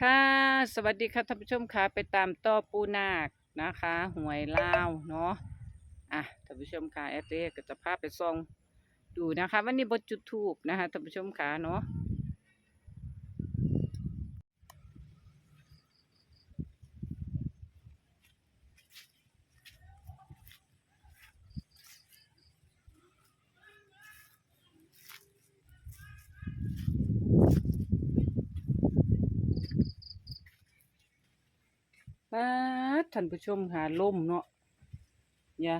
ค่ะสวัสดีค่ะท่านผู้ชมค่ะไปตามต่อปูนาคนะคะหวยลาวเนาะอะท่านผู้ชมค่ะแอดเต้ก็จะพาไปส่องดูนะคะ วันนี้บทจุดทูบนะคะท่านผู้ชมค่ะเนาะป้าด ท่านผู้ชมค่ะลมเนาะอย่า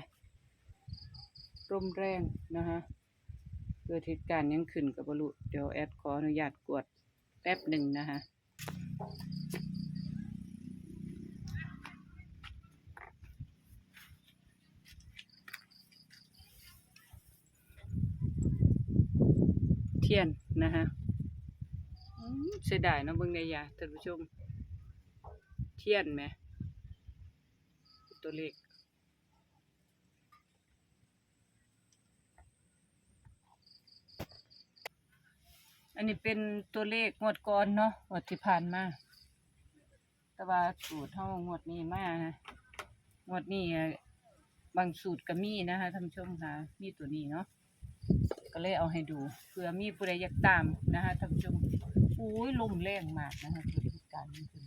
ลมแรงนะคะเกิดเหตุการณ์ยังขึ้นกับบรุเดี๋ยวแอดขออนุญาตกวดแป๊บหนึ่งนะคะเทียนนะคะเสียดายเนาะเบิ่งในยาท่านผู้ชม เทียนไหม ตัวเลขอันนี้เป็นตัวเลขงวดก่อนเนาะงวดที่ผ่านมา แต่ว่าสูตรเท่างวดนี้มากนะงวดนี้บางสูตรก็มีนะคะท่านผู้ชมค่ะ มีตัวนี้เนาะ ก็เลยเอาให้ดู เผื่อมีผู้ใดอยากตามนะคะท่านผู้ชมอุ้ยลมแรงมากนะคะเกิดเหตุการณ์นี้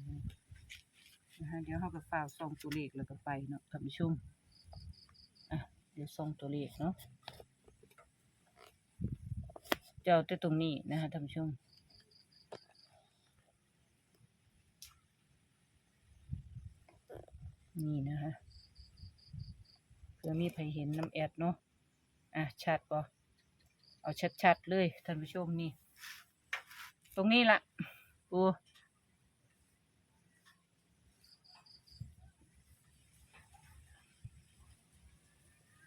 นะคะเดี๋ยวเราก็ฝ่าวส่องตัวเลขแล้วก็ไปเนาะท่านผู้ชมอะเดี๋ยวส่องตัวเลขเนาะเจ้าแต่ตรงนี้นะคะท่านผู้ชมนี่นะคะเผื่อมีใครเห็นน้ำแอดเนาะอะชัดปะเอาชัดๆเลยท่านผู้ชมนี่ ตรงนี้ละปู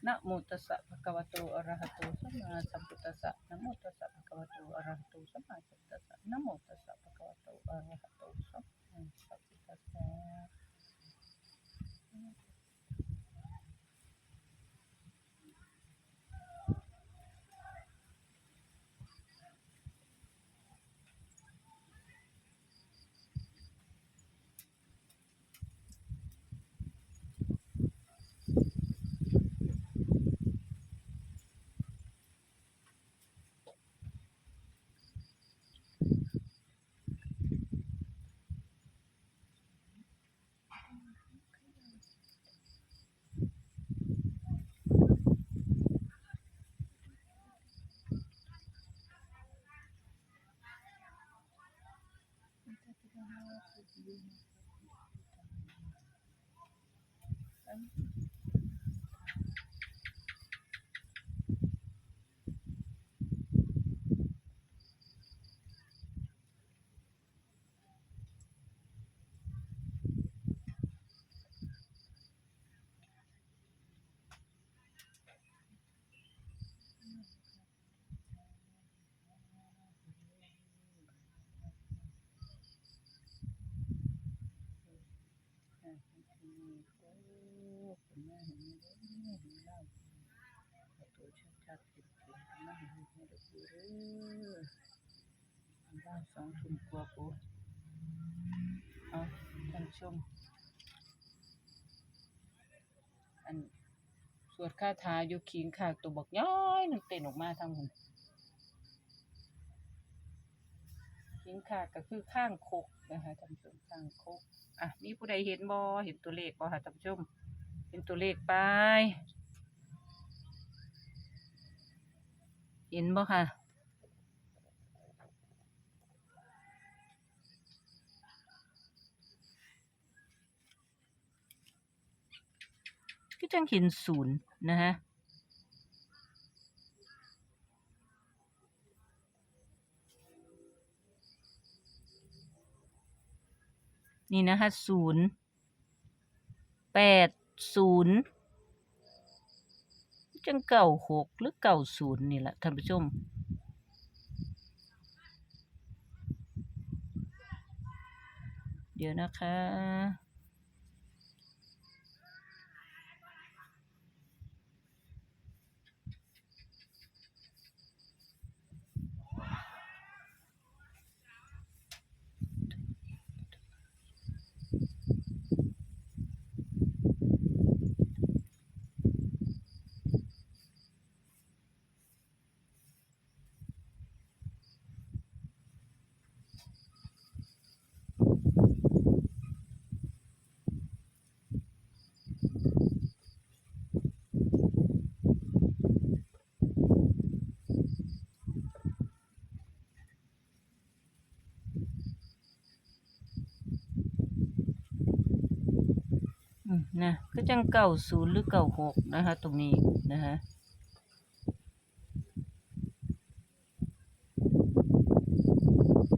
นะโมตัสสะภะคะวะโตอะระหะโตสัมมาสัมพุทธัสสะนะโมตัสสะภะคะวะโตอะระหะโตสัมมาสัมพุทธัสสะนะโมตัสสะภะคะวะโตอะระหะโตสัมมาสัมพุทธัสสะ อะนี่คือโอ้คุณแม่เห็นไหมเด้อเห็นเล่าเอาตัวชัดๆเห็นๆคุณแม่เห็นไหมเด้อปูเด้อ บ้านสองทุ่มกว่าปูเอาท่านชม อันสวดคาถาอยู่ขิงขากตัวบอกย้อยนึงเต้นออกมาทางหุ่นขิงขากก็คือข้างโคกนะคะท่านชมข้างโคกอะมีผู้ใดเห็นบ่เห็นตัวเลขบ่ค่ะท่านชมเห็นตัวเลขไป เห็นบ่ค่ะ ก็จังเห็นศูนย์นะฮะนี่นะคะศูนย์แปดศูนย์จังเก่าหกหรือเก่าศูนย์นี่แหละท่านผู้ชมเดี๋ยวนะคะ นะก็จังเก้าศูนย์หรือเก้าหกนะคะ ตรงนี้นะคะ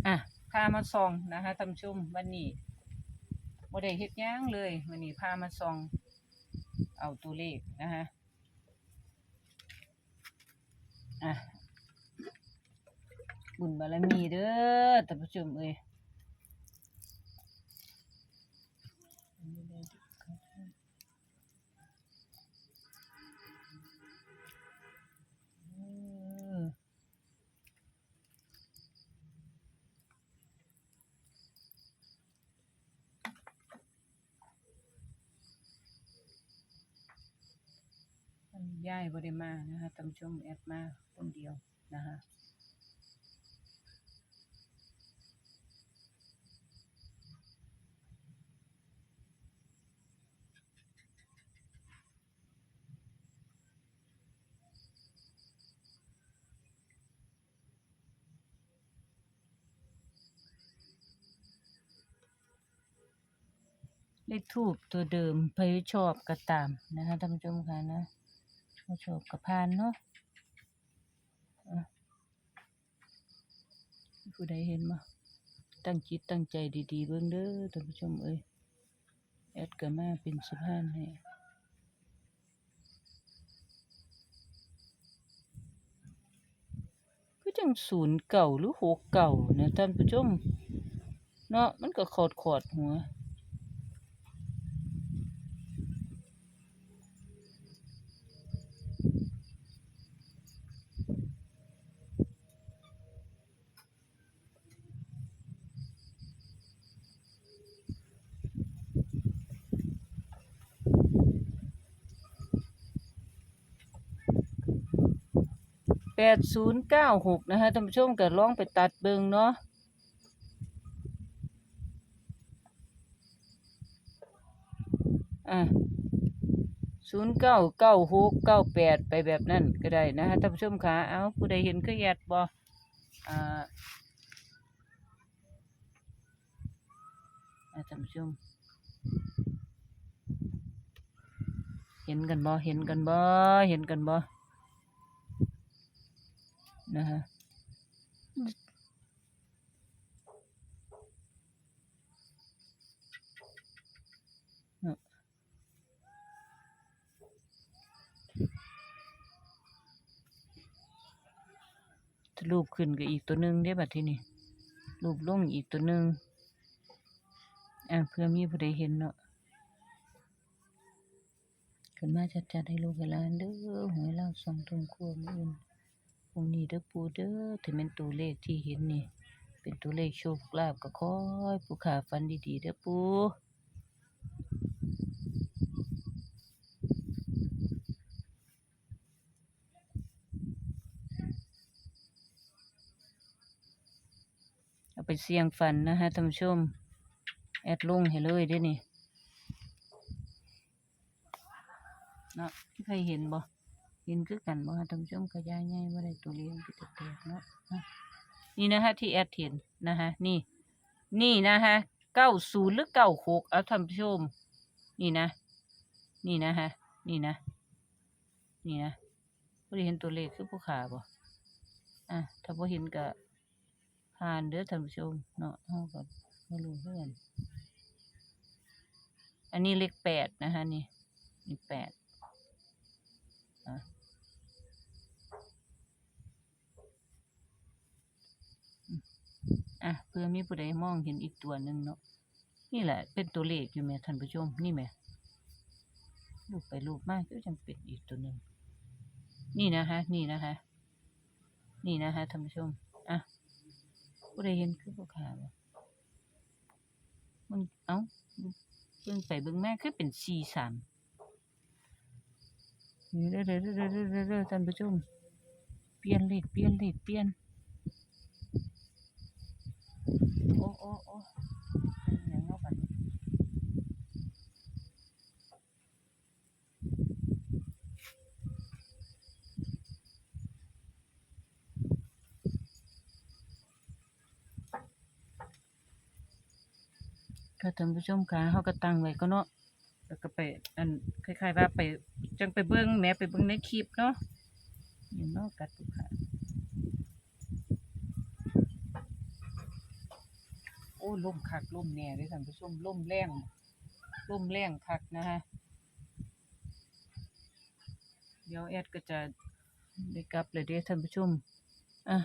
อะพามาส่องนะคะท่านผู้ชมวันนี้บ่ได้เฮ็ดหยังเลยวันนี้พามาส่อง เอาตัวเลขนะคะอะบุญบารมีเด้อท่านผู้ชมเอ้ย ย่ายบริมานะคะท่านผู้ชมแอดมาคนเดียวนะคะเลขทูบตัวเดิมพยชอบก็ตามนะคะท่านผู้ชมค่ะนะ มาชอบกับพานเนาะผู้ใดเห็นมาตั้งจิตตั้งใจดีๆเบิ่งเด้อท่านผู้ชมเอ้ยแอดก็มาเป็นสะพานให้ก็จังศูนย์เก่าหรือหกเก่านะท่านผู้ชม เนาะมันก็ขอดขอดๆหัว แปดศูนย์เก้าหกนะฮะท่านผู้ชมก็ลองไปตัดเบิงเนาะอะศูนย์เก้าเก้าหกเก้าแปดไปแบบนั้นก็ได้นะฮะท่านผู้ชมคะเอาผู้ใดเห็นก็แยดบอ่าท่านผู้ชม เห็นกันบ่เห็นกันบ่เห็นกันบ่ นะฮะเนาะถ้ารูปขึ้นก็อีกตัวหนึ่งได้บัดที่นี้รูปลงอีกตัวหนึ่งอะเพื่อมีผู้ใดเห็นเนาะขึ้นมาจัดๆให้ลูกให้หลานเด้อหวยเล่าสองทุ่มครัวมืออื่น พรุ่งนี้เด้อปูเด้อถึงเป็นตัวเลขที่เห็นนี่ เป็นตัวเลขโชคลาภก็คอยผู้ขาฟันดีๆเด้อปูเอาไปเสี่ยงฟันนะฮะท่านผู้ชม แอดลงให้เลยด้อนี่เนาะที่ใครเห็นบ่ เห็นคือกันบ่ท่านผู้ชมกระยายง่ายว่าได้ตัวเลี้ยงไปแตกเนาะนี่นะฮะที่แอดเห็นนะฮะนี่นี่นะฮะเก้าศูนย์หรือเก้าหกเอาท่านผู้ชม นี่นะ นี่นะฮะนี่นะ นี่นะผู้ใดเห็นตัวเลขคือผู้ขาบ่อะถ้าบ่เห็นก็ผ่านเด้อท่านผู้ชมเนาะเฮาก็ไม่รู้เพื่อนอันนี้เลขแปดนะฮะนี่นี่แปด อะเพื่อมีผู้ใดมองเห็นอีกตัวหนึ่งเนาะนี่แหละเป็นตัวเลขอยู่แม่ท่านผู้ชมนี่แหม่ลูกไปลูกมากก็ยังเป็นอีกตัวหนึ่งนี่นะฮะนี่นะคะ นี่นะฮะท่านผู้ชมอะผู้ใดเห็นคือผู้ขาบ่มันเอ้าเบิ่งไปเบิ่งมาคือเป็นสี่สามนี่เด้อเด้อเด้อเด้อเด้อเด้อเด้อท่านผู้ชมเปลี่ยนเลขเปลี่ยนเลขเปลี่ยน โอ้โอ้โอ้ยังเนาะบันี้ค่ะท่านผู้ชมค่ะเฮาก็ตั้งไว้ก็เนาะแล้วก็ไปอันคล้ายๆว่าไปจังไปเบิ่งแม่ไปเบิ่งในคลิปเนาะนี่เนาะกัดตุค่ะโอ้ล่มคักล่มแน่เด้อท่านผู้ชมล่มแรงล่มแรงคักนะฮะเดี๋ยวแอดก็จะได้กลับเลยเด้ท่านผู้ชมอะ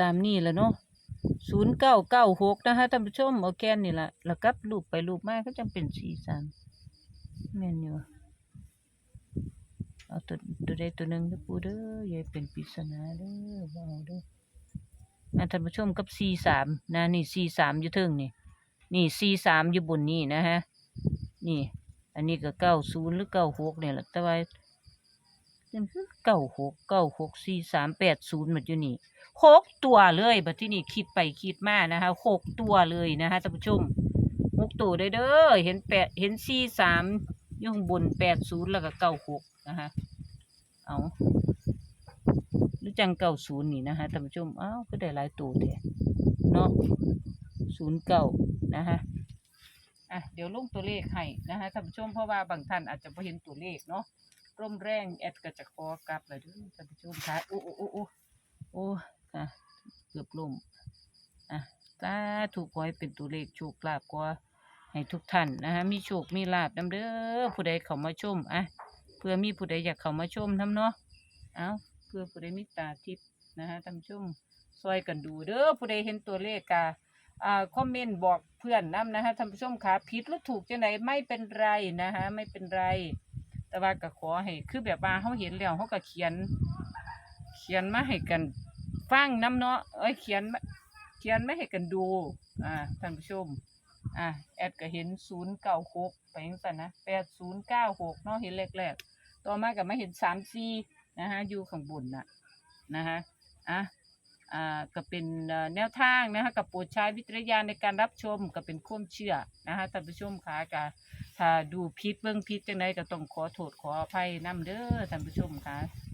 ตามนี่แหละเนาะศูนย์เก้าเก้าหกนะคะท่านผู้ชมเอาแกนนี่แหละแล้วกลับรูปไปรูปมาก็จังเป็นสี่สามแม่นอยู่เอาตัวตัวใดตัวหนึ่งเด้อปูเด้อยาให้เป็นปริศนาเด้อบ่เอาเด้อ อะท่านผู้ชมกับสี่สามนะนี่สี่สามอยู่เทิงนี่ นี่สี่สามอยู่บนนี่นะฮะ นี่ อันนี้ก็เก้าศูนย์หรือเก้าหกเนี่ยแหละแต่ว่าเก้าหกเก้าหกสี่สามแปดศูนย์มันอยู่นี่หกตัวเลยบัดที่นี่คิดไปคิดมานะคะหกตัวเลยนะคะท่านผู้ชมหกตัวเด้อเด้อเห็นแปดเห็นสี่สามอยู่งบนแปดศูนย์แล้วก็เก้าหกนะคะเอา รือจังเก้าศูนย์นี่นะคะท่านผู้ชมอ้าวก็ได้หลายตัวแท้เนาะศูนย์เก้านะคะอะเดี๋ยวลงตัวเลขให้นะคะท่านผู้ชมเพราะว่าบางท่านอาจจะไม่เห็นตัวเลขเนาะร่มแรงแอดก็จะขอกลับเลยด้วยท่านผู้ชมค่ะโอ้โอ้โอ้โอ้โอ้ค่ะเกือบล่มอะสาถูกขอให้เป็นตัวเลขโชคลาภก็ให้ทุกท่านนะคะมีโชคมีลาภนำเด้อผู้ใดเข้ามาชมอะเพื่อมีผู้ใดอยากเข้ามาชมทำเนาะเอา เพื่อผู้ใดมีตาทิพย์นะคะท่านผู้ชมซอยกันดูเด้อผู้ใดเห็นตัวเลขกาอ่าคอมเมนต์บอกเพื่อนนํนะคะท่านผู้ชมค่ะผิดหรือถูกจังไดไม่เป็นไรนะคะไม่เป็นไร แต่ว่าก็ขอให้คือแบบว่าเขาเห็นแล้วเขาก็เขียน เขียนมาให้กันฟังน้ำเนาะเอ้ยเขียนมาเขียนไมาให้กันดูอ่าท่านผู้ชมอ่าแอดก็เห็นศูนย์เก้าหกไปยังสันนะแปดศูนย์เก้าหกเนาะเห็นแรกๆต่อมาก็มาเห็นสามสี่ นะฮะอยู่ข้างบนน่ะนะฮะอะอ่าก็เป็นแนวทางนะคะกับโปรดใช้วิจารณญาณในการรับชมก็เป็นข้อมเชื่อนะคะท่านผู้ชมค่ะกถ้าดูพิษเบื้องพิษจังไดก็ต้องขอโทษขออภัยนํเด้อท่านผู้ชมค่ะ